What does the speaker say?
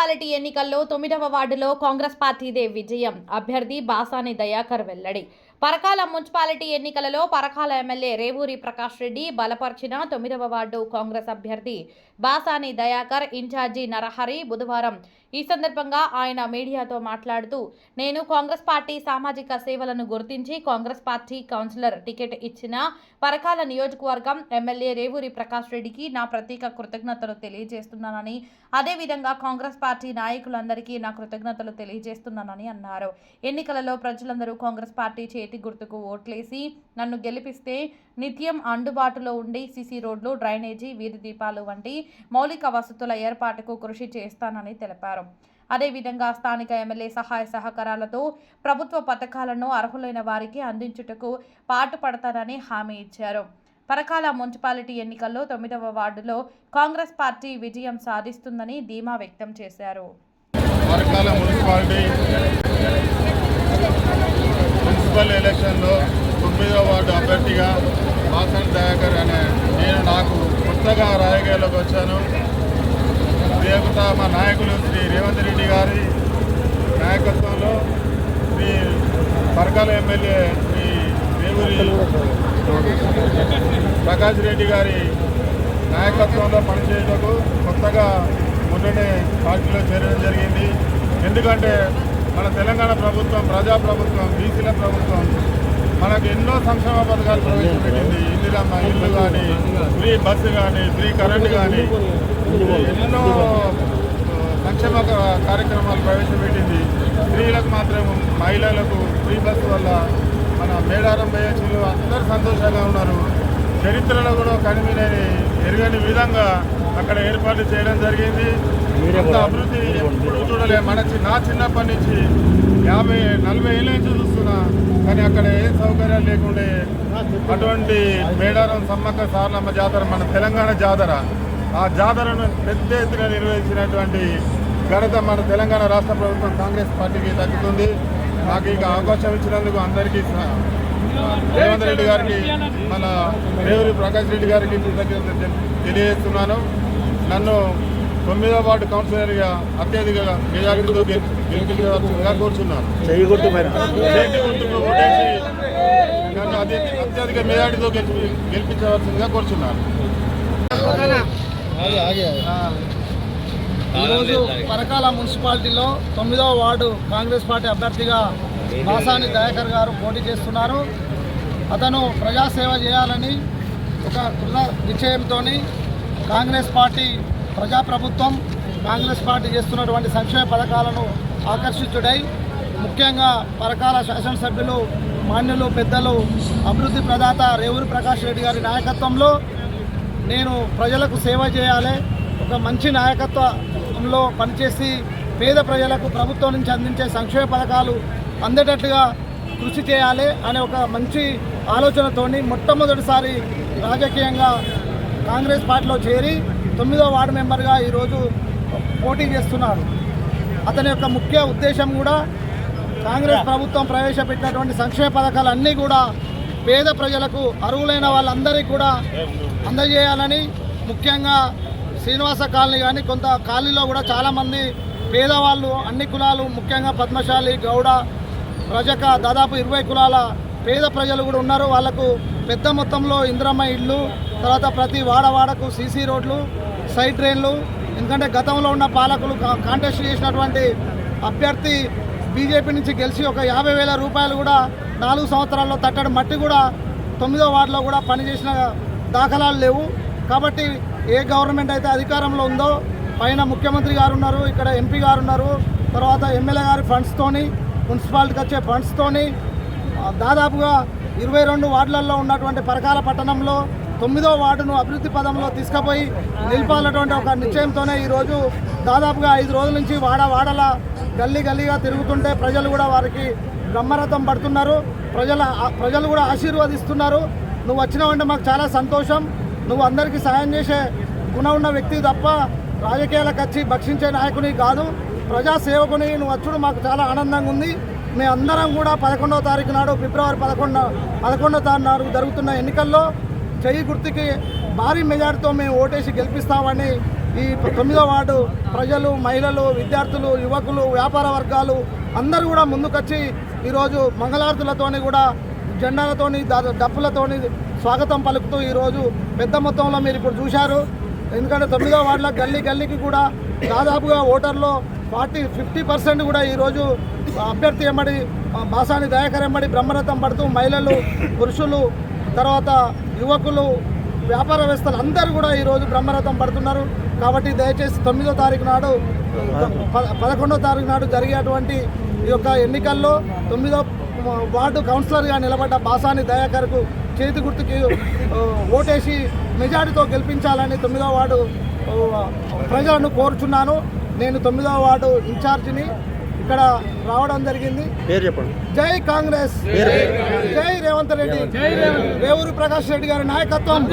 Municipality ఎన్నికల్లో తొమ్మిదవ వార్డులో కాంగ్రెస్ పార్టీదే విజయం. అభ్యర్థి బాసాని దయాకర్ వెల్లడి. పరకాల మున్సిపాలిటీ ఎన్నికలలో పరకాల ఎమ్మెల్యే రేవూరి ప్రకాష్ రెడ్డి బలపరిచిన తొమ్మిదవ వార్డు కాంగ్రెస్ అభ్యర్థి బాసాని దయాకర్ ఇన్ఛార్జి నరహరి బుధవారం ఈ సందర్భంగా ఆయన మీడియాతో మాట్లాడుతూ నేను కాంగ్రెస్ పార్టీ సామాజిక సేవలను గుర్తించి కాంగ్రెస్ పార్టీ కౌన్సిలర్ టికెట్ ఇచ్చిన పరకాల నియోజకవర్గం ఎమ్మెల్యే రేవూరి ప్రకాష్ రెడ్డికి నా ప్రత్యేక కృతజ్ఞతలు తెలియజేస్తున్నానని అదేవిధంగా కాంగ్రెస్ పార్టీ నాయకులందరికీ నా కృతజ్ఞతలు తెలియజేస్తున్నానని అన్నారు. ఎన్నికలలో ప్రజలందరూ కాంగ్రెస్ పార్టీ చేతి గుర్తుకు ఓట్లేసి నన్ను గెలిపిస్తే నిత్యం అందుబాటులో ఉండి సిసి రోడ్లు డ్రైనేజీ వీధి దీపాలు వంటి మౌలిక వసతుల ఏర్పాటుకు కృషి చేస్తానని తెలిపారు. అదేవిధంగా స్థానిక ఎమ్మెల్యే సహాయ సహకారాలతో ప్రభుత్వ పథకాలను అర్హులైన వారికి అందించుటకు పాటుపడతానని హామీ ఇచ్చారు. పరకాల మున్సిపాలిటీ ఎన్నికల్లో తొమ్మిదవ వార్డులో కాంగ్రెస్ పార్టీ విజయం సాధిస్తుందని ధీమా వ్యక్తం చేశారు. మున్సిపాలిటీ మున్సిపల్ ఎలక్షన్లో తొమ్మిదవ వార్డు అభ్యర్థిగా వాసన్ దయాకర్ అనే నేను కొత్తగా రాయగాయలోకి వచ్చాను. రేపుతా మా నాయకులు శ్రీ రేవంత్ రెడ్డి గారి నాయకత్వంలో శ్రీ పరకాల ఎమ్మెల్యే శ్రీ రేవూరి ప్రకాష్ రెడ్డి గారి నాయకత్వంలో పనిచేయటకు కొత్తగా మొన్ననే పార్టీలో చేరడం జరిగింది. ఎందుకంటే మన తెలంగాణ ప్రభుత్వం ప్రజా ప్రభుత్వం బీసీల ప్రభుత్వం మనకు ఎన్నో సంక్షేమ పథకాలు ప్రవేశపెట్టింది. ఇందిరమ్మ ఇల్లు కానీ ఫ్రీ బస్సు కానీ ఫ్రీ కరెంట్ కానీ ఎన్నో సంక్షేమ కార్యక్రమాలు ప్రవేశపెట్టింది. స్త్రీలకు మాత్రం మహిళలకు ఫ్రీ బస్సు వల్ల మన మేడారం బయచులు అందరూ సంతోషంగా ఉన్నారు. చరిత్రలో కూడా కనివినని ఎరగని విధంగా అక్కడ ఏర్పాటు చేయడం జరిగింది. అంత అభివృద్ధి ఎప్పుడు చూడలే. మన నా చిన్నప్పటి నుంచి యాభై నలభై ఏళ్ళ నుంచి చూస్తున్నా. కానీ అక్కడ ఏ సౌకర్యాలు లేకుండే అటువంటి మేడారం సమ్మక్క సారలమ్మ జాతర మన తెలంగాణ జాతర ఆ జాతరను పెద్ద ఎత్తున నిర్వహించినటువంటి ఘనత మన తెలంగాణ రాష్ట్ర ప్రభుత్వం కాంగ్రెస్ పార్టీకి దక్కుతుంది. నాకు ఇక అవకాశం ఇచ్చినందుకు అందరికీ రేవంత్ రెడ్డి గారికి మన రేవూరి ప్రకాష్ రెడ్డి గారికి కృతజ్ఞతలు తెలి- తెలియజేస్తున్నాను. నన్ను తొమ్మిదో వార్డు కౌన్సిలర్గా అత్యధిక మెజారిటీతో గెలి- గెలిపించవలసిందిగా కోరుచున్నాను. నన్ను అతి అత్యధిక మెజారిటీతో గెలిపి గెలిపించవలసిందిగా కోరుచున్నాను. ఈరోజు పరకాల మున్సిపాలిటీలో తొమ్మిదవ వార్డు కాంగ్రెస్ పార్టీ అభ్యర్థిగా బాసాని దయాకర్ గారు పోటీ చేస్తున్నారు. అతను ప్రజాసేవ చేయాలని ఒక దృఢ నిశ్చయంతో కాంగ్రెస్ పార్టీ ప్రజాప్రభుత్వం కాంగ్రెస్ పార్టీ చేస్తున్నటువంటి సంక్షేమ పథకాలను ఆకర్షితుడై ముఖ్యంగా పరకాల శాసనసభ్యులు మాన్యులు పెద్దలు అభివృద్ధి ప్రదాత రేవూరి ప్రకాష్ రెడ్డి గారి నాయకత్వంలో నేను ప్రజలకు సేవ చేయాలి. ఒక మంచి నాయకత్వంలో పనిచేసి పేద ప్రజలకు ప్రభుత్వం నుంచి అందించే సంక్షేమ పథకాలు అందేటట్లుగా కృషి చేయాలి అనే ఒక మంచి ఆలోచనతోని మొట్టమొదటిసారి రాజకీయంగా కాంగ్రెస్ పార్టీలో చేరి తొమ్మిదో వార్డు మెంబర్గా ఈరోజు పోటీ చేస్తున్నాడు అతని యొక్క ముఖ్య ఉద్దేశం కూడా కాంగ్రెస్ ప్రభుత్వం ప్రవేశపెట్టినటువంటి సంక్షేమ పథకాలు అన్నీ కూడా పేద ప్రజలకు అర్హులైన వాళ్ళందరికీ కూడా అందజేయాలని ముఖ్యంగా శ్రీనివాస కాలనీ కానీ కొంత కాలనీలో కూడా చాలామంది పేదవాళ్ళు అన్ని కులాలు ముఖ్యంగా పద్మశాలి గౌడ రజక దాదాపు ఇరవై కులాల పేద ప్రజలు కూడా ఉన్నారు. వాళ్ళకు పెద్ద మొత్తంలో ఇంద్రమ్మ ఇళ్ళు తర్వాత ప్రతి వాడవాడకు సీసీ రోడ్లు సైడ్ ట్రైన్లు ఎందుకంటే గతంలో ఉన్న పాలకులు కా- కాంటెస్ట్ చేసినటువంటి అభ్యర్థి బీజేపీ నుంచి గెలిచి ఒక యాభై వేల రూపాయలు కూడా నాలుగు సంవత్సరాల్లో తట్టడం మట్టి కూడా తొమ్మిదో వార్డులో కూడా పనిచేసిన దాఖలాలు లేవు. కాబట్టి ఏ గవర్నమెంట్ అయితే అధికారంలో ఉందో పైన ముఖ్యమంత్రి గారు ఉన్నారు ఇక్కడ ఎంపీ గారు ఉన్నారు తర్వాత ఎమ్మెల్యే గారి ఫండ్స్తోని మున్సిపాలిటీకి వచ్చే ఫండ్స్తోని దాదాపుగా ఇరవై రెండు వార్డులలో ఉన్నటువంటి పరకాల పట్టణంలో తొమ్మిదో వార్డును అభివృద్ధి పదంలో తీసుకుపోయి నిలిపాలటువంటి ఒక నిశ్చయంతోనే ఈరోజు దాదాపుగా ఐదు రోజుల నుంచి వాడ వాడల గల్లీ గల్లీగా తిరుగుతుంటే ప్రజలు కూడా వారికి బ్రహ్మరథం పడుతున్నారు. ప్రజల ప్రజలు కూడా ఆశీర్వదిస్తున్నారు. నువ్వు వచ్చినావంటే మాకు చాలా సంతోషం. నువ్వు అందరికీ సహాయం చేసే గుణం ఉన్న వ్యక్తి తప్ప రాజకీయాలకు వచ్చి భక్షించే నాయకుని కాదు. ప్రజాసేవకుని నువ్వు వచ్చుడు మాకు చాలా ఆనందంగా ఉంది. మేమందరం కూడా పదకొండవ తారీఖు నాడు ఫిబ్రవరి పదకొండు పదకొండవ తారీఖు నాడు జరుగుతున్న ఎన్నికల్లో చెయ్యి గుర్తుకి భారీ మెజార్టీతో మేము ఓటేసి గెలిపిస్తామని ఈ తొమ్మిదో వార్డు ప్రజలు మహిళలు విద్యార్థులు యువకులు వ్యాపార వర్గాలు అందరూ కూడా ముందుకొచ్చి ఈరోజు మంగళారతులతోని కూడా జెండాలతోని డప్పులతోని స్వాగతం పలుకుతూ ఈరోజు పెద్ద మొత్తంలో మీరు ఇప్పుడు చూశారు. ఎందుకంటే తొమ్మిదో వార్డులో గల్లీ గల్లీకి కూడా దాదాపుగా ఓటర్లో ఫార్టీ ఫిఫ్టీ పర్సెంట్ కూడా ఈరోజు అభ్యర్థి ఎంబడి బాసాని దయాకర్ ఎంబడి బ్రహ్మరథం పడుతూ మహిళలు పురుషులు తర్వాత యువకులు వ్యాపారవేత్తలు అందరూ కూడా ఈరోజు బ్రహ్మరథం పడుతున్నారు. కాబట్టి దయచేసి తొమ్మిదో తారీఖు నాడు పదకొండో తారీఖు నాడు జరిగేటువంటి ఈ యొక్క ఎన్నికల్లో తొమ్మిదో వార్డు కౌన్సిలర్గా నిలబడ్డ బాసాని దయాకర్కు చేతి గుర్తుకి ఓటేసి మెజారిటీతో గెలిపించాలని తొమ్మిదో వార్డు ప్రజలను కోరుచున్నాను. నేను తొమ్మిదో వార్డు ఇన్ఛార్జిని ఇక్కడ రావడం జరిగింది. పేరు చెప్పండి. జై కాంగ్రెస్. జై రేవంత్ రెడ్డి. రేవూరి ప్రకాష్ రెడ్డి గారి నాయకత్వం.